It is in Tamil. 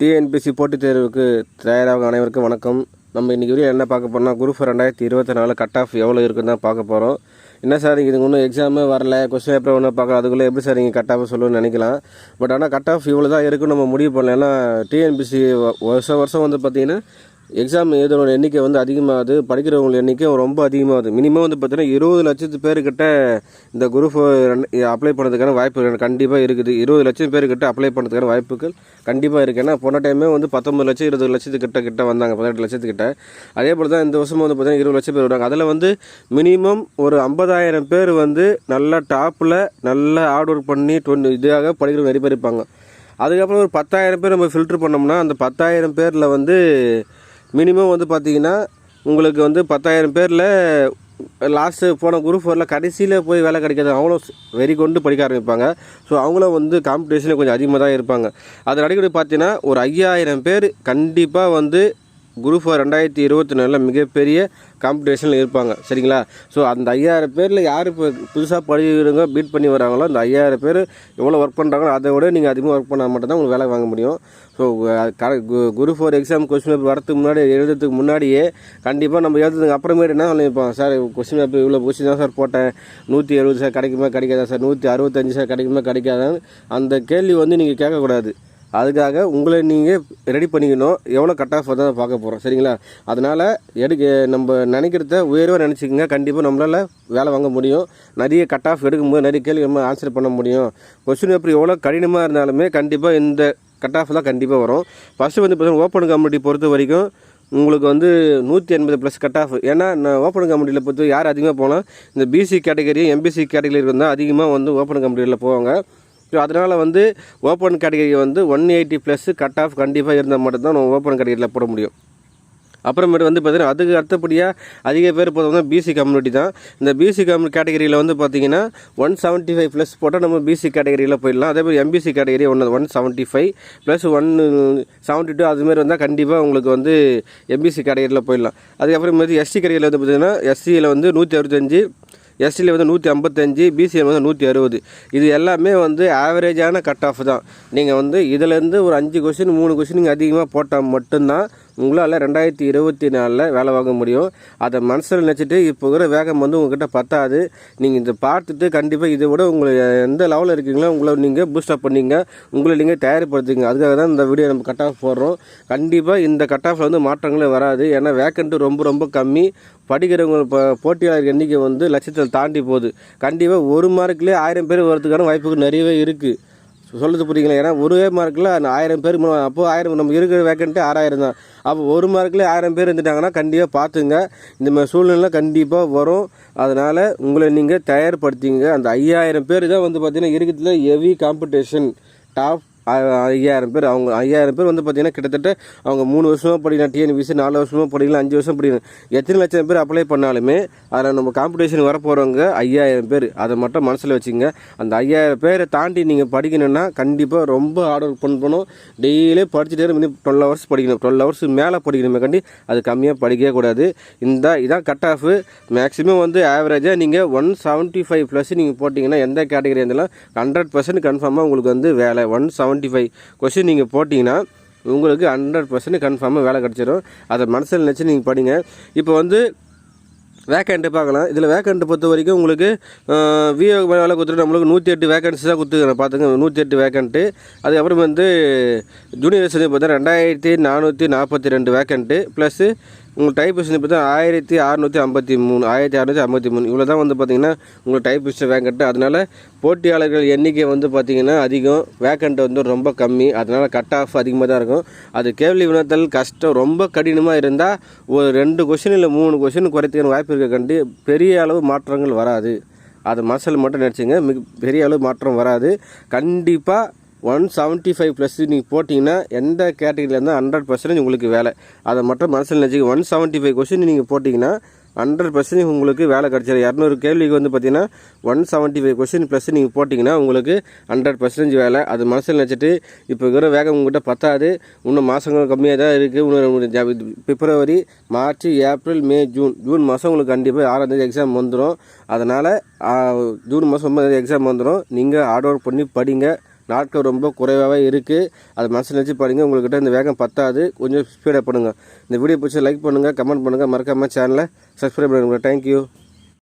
டிஎன்பிசி போட்டித் தேர்வுக்கு தயாராக அனைவருக்கும் வணக்கம். நம்ம இன்றைக்கி வீடியோ என்ன பார்க்க போகிறோம்னா குரூப் ரெண்டாயிரத்தி இருபத்தி நாலு கட் ஆஃப் எவ்வளோ இருக்குன்னு தான் பார்க்க போகிறோம் என்ன சார் இதுக்கு ஒன்றும் எக்ஸாமே வரல கொஸ்டின் பேப்பர் ஒன்று பார்க்கலாம் அதுக்குள்ளே எப்படி சார் நீங்கள் கட் ஆஃப் சொல்லுன்னு நினைக்கலாம். பட் ஆனால் கட் ஆஃப் இவ்வளோ தான் இருக்குன்னு நம்ம முடிவு பண்ணல ஏன்னா டிஎன்பிசி வருஷம் வருஷம் வந்து பார்த்திங்கன்னா எக்ஸாம் எழுதுறவங்க எண்ணிக்கை வந்து அதிகமாகுது. படிக்கிறவங்க எண்ணிக்கை ரொம்ப அதிகமாகுது. மினிமம் வந்து பார்த்தீங்கன்னா இருபது லட்சத்து பேர்கிட்ட இந்த குரூப் அப்ளை பண்ணுறதுக்கான வாய்ப்பு கண்டிப்பாக இருக்குது. இருபது லட்சம் பேர்கிட்ட அப்ளை பண்ணுறதுக்கான வாய்ப்புகள் கண்டிப்பாக இருக்குது ஏன்னா போன டைமே வந்து பத்தொம்பது லட்சம் இருபது லட்சத்து கிட்ட கிட்ட வந்தாங்க. பதினெட்டு லட்சத்துக்கிட்ட அதே போல் தான் இந்த வருஷமும் வந்து பார்த்தீங்கன்னா இருபது லட்சம் பேர் வருவாங்க. அதில் வந்து மினிமம் ஒரு ஐம்பதாயிரம் பேர் வந்து நல்லா டாப்பில் நல்லா ஹார்ட் ஒர்க் பண்ணி டொன் இதாக படிக்கிறவங்க நிறைய பேர் இருப்பாங்க. அதுக்கப்புறம் ஒரு பத்தாயிரம் பேர் நம்ம ஃபில்ட்ரு பண்ணோம்னா அந்த பத்தாயிரம் பேரில் வந்து மினிமம் வந்து பார்த்தீங்கன்னா உங்களுக்கு வந்து பத்தாயிரம் பேரில் லாஸ்ட்டு போன குரூப் ஃபோரில் கடைசியில் போய் வேலை கிடைக்காது அவங்களும் வெறி கொண்டு படிக்க ஆரம்பிப்பாங்க. ஸோ அவங்களும் வந்து காம்படிஷனில் கொஞ்சம் அதிகமாக தான் இருப்பாங்க. அதன் அடிக்கடி பார்த்தீங்கன்னா ஒரு ஐயாயிரம் பேர் கண்டிப்பாக வந்து குரூப் ஃபோர் ரெண்டாயிரத்தி இருபத்தி நாலில் மிகப்பெரிய காம்படிஷனில் இருப்பாங்க. சரிங்களா? ஸோ அந்த ஐயாயிரம் பேரில் யார் இப்போ புதுசாக படிக்கிறவங்க பீட் பண்ணி வராங்களோ அந்த ஐயாயிரம் பேர் எவ்வளோ ஒர்க் பண்ணுறாங்களோ அதை விட நீங்கள் அதிகமாக ஒர்க் பண்ணால் மட்டும்தான் உங்களுக்கு வேலை வாங்க முடியும். So group four exam question paper வரதுக்கு முன்னாடி எழுதுறதுக்கு முன்னாடியே கண்டிப்பாக நம்ம எழுதுறதுக்கு அப்புறமேட்டு என்ன நினைப்போம் சார் கொஸ்டின் பேப்பர் இவ்வளோ கொஸ்டின் தான் சார் போட்டேன். நூற்றி எழுபது சார் கிடைக்குமா கிடைக்காதா சார்? நூற்றி அறுபத்தஞ்சு சார் கிடைக்குமா கிடைக்காதான்னு அந்த கேள்வி வந்து நீங்கள் கேட்கக்கூடாது. அதுக்காக உங்களை நீங்கள் ரெடி பண்ணிக்கணும். எவ்வளோ கட் ஆஃப் தான் பார்க்க போகிறோம் சரிங்களா? அதனால் எடுக்க நம்ம நினைக்கிறத உயர்வாக நினச்சிக்கோங்க. கண்டிப்பாக நம்மளால் வேலை வாங்க முடியும். நிறைய கட் ஆஃப் எடுக்கும்போது நிறைய கேள்வி நம்ம ஆன்சர் பண்ண முடியும். கொஸ்டின் பேப்பர் எவ்வளோ கடினமாக இருந்தாலுமே கண்டிப்பாக இந்த கட் ஆஃப் தான் கண்டிப்பாக வரும். ஃபஸ்ட்டு வந்து பார்த்தீங்கன்னா ஓப்பன் கம்யூனிட்டி பொறுத்த வரைக்கும் உங்களுக்கு வந்து நூற்றி எண்பது ப்ளஸ் கட் ஆஃப் ஏன்னா நான் ஓப்பன் கம்பெனியில் பொறுத்த யார் அதிகமாக போனால் இந்த பிசி கேட்டகரி எம்பிசி கேட்டகரி இருந்தால் அதிகமாக வந்து ஓப்பன் கம்பெனியில் போவாங்க. ஸோ அதனால் வந்து ஓப்பன் கேட்டகரி வந்து one eighty plus cut off கண்டிப்பாக இருந்தால் மட்டும்தான் நம்ம ஓப்பன் கேட்டகரியில் போட முடியும். அப்புறமேட்டு வந்து பார்த்திங்கன்னா அதுக்கு அடுத்தபடியாக அதிக பேர் பார்த்தோம்னா பிசி கம்யூனிட்டி தான். இந்த பிசி கம்யூனி கேட்டகரியில் வந்து பார்த்தீங்கன்னா ஒன் செவன்ட்டி ஃபைவ் ப்ளஸ் போட்டால் நம்ம பிசி கேட்டகரியில் போயிடலாம். அதே மாதிரி எம்பிசி கேட்டகரி ஒன்று one seventy five plus one seventy two அதுமாரி வந்தால் கண்டிப்பாக உங்களுக்கு வந்து எம்பிசி கேட்டகரியில் போயிடலாம். அதுக்கப்புறமேட்டு எஸ்சி கேட்டகரியில் வந்து பார்த்தீங்கன்னா எஸ்சியில் வந்து நூற்றி அறுபத்தஞ்சு எஸ்டியில் வந்து நூற்றி ஐம்பத்தஞ்சு பிசிஎம் வந்து நூற்றி அறுபது. இது எல்லாமே வந்து ஆவரேஜான கட் ஆஃப் தான். நீங்கள் வந்து இதிலேருந்து ஒரு அஞ்சு கொஷின் மூணு கொஷின் நீங்கள் அதிகமாக போட்டால் மட்டும்தான் உங்களால் ரெண்டாயிரத்தி இருபத்தி நாலில் வேலை வாங்க முடியும். அதை மனசில் நினச்சிட்டு இப்போ இருக்கிற வேகம் வந்து உங்ககிட்ட பத்தாது. நீங்கள் இதை பார்த்துட்டு கண்டிப்பாக இதை விட உங்களை எந்த லெவலில் இருக்கீங்களோ உங்களை நீங்கள் பூஸ்டப் பண்ணிங்க. உங்களை நீங்கள் தயார்படுத்துங்க அதுக்காக தான் இந்த வீடியோ நம்ம கட் ஆஃப் போடுறோம். கண்டிப்பாக இந்த கட் ஆஃபில் வந்து மாற்றங்களே வராது. ஏன்னா வேக்கண்ட்டு ரொம்ப ரொம்ப கம்மி. படிக்கிறவங்க இப்போ போட்டியாளர் எண்ணிக்கை வந்து லட்சத்தில் தாண்டி போகுது. கண்டிப்பாக ஒரு மார்க்லேயே ஆயிரம் பேர் வரதுக்கான வாய்ப்புகள் நிறையவே இருக்குது சொல்லுறது புரியுங்களா ஏன்னா ஒரே மார்க்கில் ஆயிரம் பேர் அப்போது ஆயிரம் நம்ம இருக்கிற வேக்கண்ட்டு ஆறாயிரம் தான். அப்போ ஒரு மார்க்கில் ஆயிரம் பேர் இருந்துட்டாங்கன்னா கண்டிப்பாக பார்த்துங்க. இந்த மாதிரி சூழ்நிலை கண்டிப்பாக வரும். அதனால் உங்களை நீங்கள் தயார்படுத்திங்க. அந்த ஐயாயிரம் பேர் தான் வந்து பார்த்திங்கன்னா இருக்கிறதுல ஹெவி காம்படிஷன் டாப் ஐயாயிரம் பேர். அவங்க ஐயாயிரம் பேர் வந்து பார்த்தீங்கன்னா கிட்டத்தட்ட அவங்க மூணு வருஷமாக படிக்கலாம் டிஎன்பிசி நாலு வருஷமாக படிக்கலாம் அஞ்சு வருஷம் படிக்கலாம் எத்தனை லட்சம் பேர் அப்ளை பண்ணாலுமே அதில் நம்ம காம்படிஷன் வரப்போகிறவங்க ஐயாயிரம் பேர். அதை மட்டும் மனசில் வச்சுங்க. அந்த ஐயாயிரம் பேரை தாண்டி நீங்கள் படிக்கணும்னா கண்டிப்பாக ரொம்ப ஹார்ட் ஒர்க் பண்ணணும். டெய்லியே படிச்சுட்டே இருந்து டுவெல் ஹவர்ஸ் படிக்கணும். டுவெல் ஹவர்ஸ் மேலே படிக்கணுமே கண்டி அது கம்மியாக படிக்கவே கூடாது. இந்த இதான் கட் ஆஃப் மேக்ஸிமம் வந்து ஆவரேஜாக நீங்கள் ஒன் செவன்ட்டி ஃபைவ் ப்ளஸ் நீங்கள் போட்டிங்கன்னா எந்த கேட்டகரி இருந்தாலும் ஹண்ட்ரட் பர்சன்ட் கன்ஃபார்மாக உங்களுக்கு வந்து வேலை. One seventy twenty five question நீங்கள் போட்டிங்கன்னா உங்களுக்கு ஹண்ட்ரட் பர்சன்ட் கன்ஃபார்மாக வேலை கிடச்சிடும் அதை மனசில் நினச்சி நீங்கள் படிங்க. இப்போ வந்து வேக்கண்ட்டு பார்க்கலாம். இதில் வேக்கண்ட்டு பொறுத்த வரைக்கும் உங்களுக்கு விஓ வேலை கொடுத்துட்டு நம்மளுக்கு நூற்றி எட்டு வேக்கன்சி தான் கொடுத்துருக்கேன் பார்த்துங்க நூற்றி எட்டு வேக்கண்ட்டு அதுக்கப்புறம் வந்து ஜூனியர் வந்து பார்த்தா ரெண்டாயிரத்தி நானூற்றி நாற்பத்தி ரெண்டு வேக்கண்ட்டு ப்ளஸ்ஸு உங்கள் டைப்பிஸ்ட் பார்த்தா ஆயிரத்தி அறநூற்றி ஐம்பத்தி மூணு ஆயிரத்தி அறநூற்றி ஐம்பத்தி மூணு. இவ்வளோ தான் வந்து பார்த்தீங்கன்னா உங்கள் டைப்பிஸ்ட் வேக்கண்ட்டு அதனால் போட்டியாளர்கள் எண்ணிக்கை வந்து பார்த்திங்கன்னா அதிகம். வேக்கண்ட் வந்து ரொம்ப கம்மி. அதனால் கட் ஆஃப் அதிகமாக தான் இருக்கும். அது கேள்வி வினத்தல் கஷ்டம் ரொம்ப கடினமாக இருந்தால் ஒரு ரெண்டு கொஷின் இல்லை மூணு கொஷின் குறைத்துக்கான வாய்ப்பு இருக்க கண்டு பெரிய அளவு மாற்றங்கள் வராது. அது மனசில் மட்டும் நினச்சிங்க மிக பெரிய அளவு மாற்றம் வராது. கண்டிப்பாக ஒன் செவன்ட்டி ஃபைவ் ப்ளஸ் நீங்கள் போட்டிங்கன்னா எந்த கேட்டகரியில் இருந்தால் ஹண்ட்ரட் பர்சன்டேஜ் உங்களுக்கு வேலை. அதை மட்டும் மனசில் நினச்சிக்க ஒன் செவன்ட்டி ஃபைவ் கொஸ்டின் நீங்கள் போட்டிங்கன்னா ஹண்ட்ரட் பர்சன்டேஜ் உங்களுக்கு வேலை கிடச்சிடும் இரநூறு கேள்விக்கு வந்து பார்த்தீங்கன்னா one seventy five question plus நீங்கள் போட்டிங்கன்னா உங்களுக்கு ஹண்ட்ரட் பர்சன்டேஜ் வேலை. அது மனசில் நினச்சிட்டு இப்போ இருக்கிற வேகம் உங்கள்கிட்ட பத்தாது. இன்னும் மாதங்கள் கம்மியாக தான் இருக்குது இன்னும் February March April May June. June மாதம் உங்களுக்கு கண்டிப்பாக ஆறாம் தேதி எக்ஸாம் வந்துடும் அதனால் ஜூன் மாதம் ஒன்பதாம் எக்ஸாம் வந்துடும் நீங்கள் ஹார்ட் ஒர்க் பண்ணி படிங்க. நாட்கள் ரொம்ப குறைவாகவே இருக்குது அது மனசில் நினச்சி படிங்க உங்கள்கிட்ட இந்த வேகம் பத்தாது. கொஞ்சம் ஸ்பீடாக பண்ணுங்கள் இந்த வீடியோ பிடிச்சி லைக் பண்ணுங்கள் கமெண்ட் பண்ணுங்கள் மறக்காமல் சேனலை சப்ஸ்கிரைப் பண்ணுங்கள் தேங்க்யூ